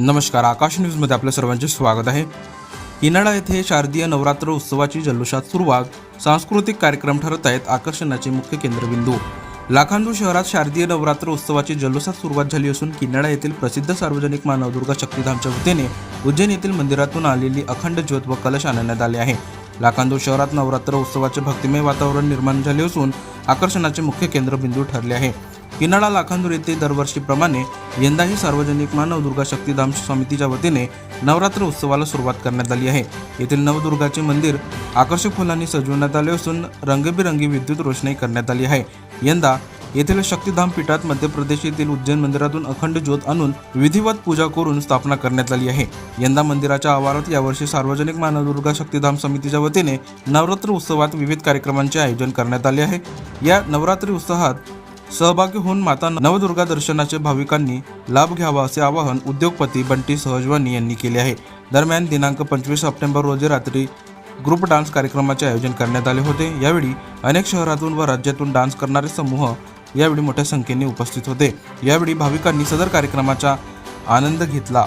नमस्कार आकाश न्यूजमध्ये आपल्या सर्वांचे स्वागत आहे. किनाळा येथे शारदीय नवरात्र उत्सवाची जल्लोषात सुरुवात. सांस्कृतिक कार्यक्रम ठरत आहेत आकर्षणाचे मुख्य केंद्रबिंदू. लाखांदूर शहरात शारदीय नवरात्र उत्सवाची जल्लोषात सुरुवात झाली असून किनाळा येथील प्रसिद्ध सार्वजनिक मानवदुर्गा शक्तीधामच्या वतीने उज्जैन येथील मंदिरातून आलेली अखंड ज्योत व कलश आणण्यात आले आहे. लाखांदूर शहरात नवरात्र उत्सवाचे भक्तिमय वातावरण निर्माण झाले असून आकर्षणाचे मुख्य केंद्रबिंदू ठरले आहे. किनाळा लाखांदूर येथे दरवर्षीप्रमाणे यंदाही सार्वजनिक मानव दुर्गा शक्तीधाम समितीच्या वतीने नवरात्र उत्सवाला सुरुवात करण्यात आली आहे. येथील नवदुर्गाचे मंदिर आकर्षक फुलांनी सजवण्यात आले असून रंगबिरंगी विद्युत रोषणाई करण्यात आली आहे. यंदा येथील शक्तीधाम पीठात मध्य प्रदेश येथील उज्जैन मंदिरातून अखंड ज्योत आणून विधिवत पूजा करून स्थापना करण्यात आली आहे. यंदा मंदिराच्या आवारात यावर्षी सार्वजनिक मानवदुर्गा शक्तीधाम समितीच्या वतीने नवरात्र उत्सवात विविध कार्यक्रमांचे आयोजन करण्यात आले आहे. या नवरात्री उत्सवात सहभागी होऊन माता नवदुर्गा दर्शनाचे भाविकांनी लाभ घ्यावा असे आवाहन उद्योगपती बंटी सहजवानी यांनी केले आहे. दरम्यान दिनांक पंचवीस सप्टेंबर रोजी रात्री ग्रुप डान्स कार्यक्रमाचे आयोजन करण्यात आले होते. यावेळी अनेक शहरातून व राज्यातून डान्स करणारे समूह यावेळी मोठ्या संख्येने उपस्थित होते. यावेळी भाविकांनी सदर कार्यक्रमाचा आनंद घेतला.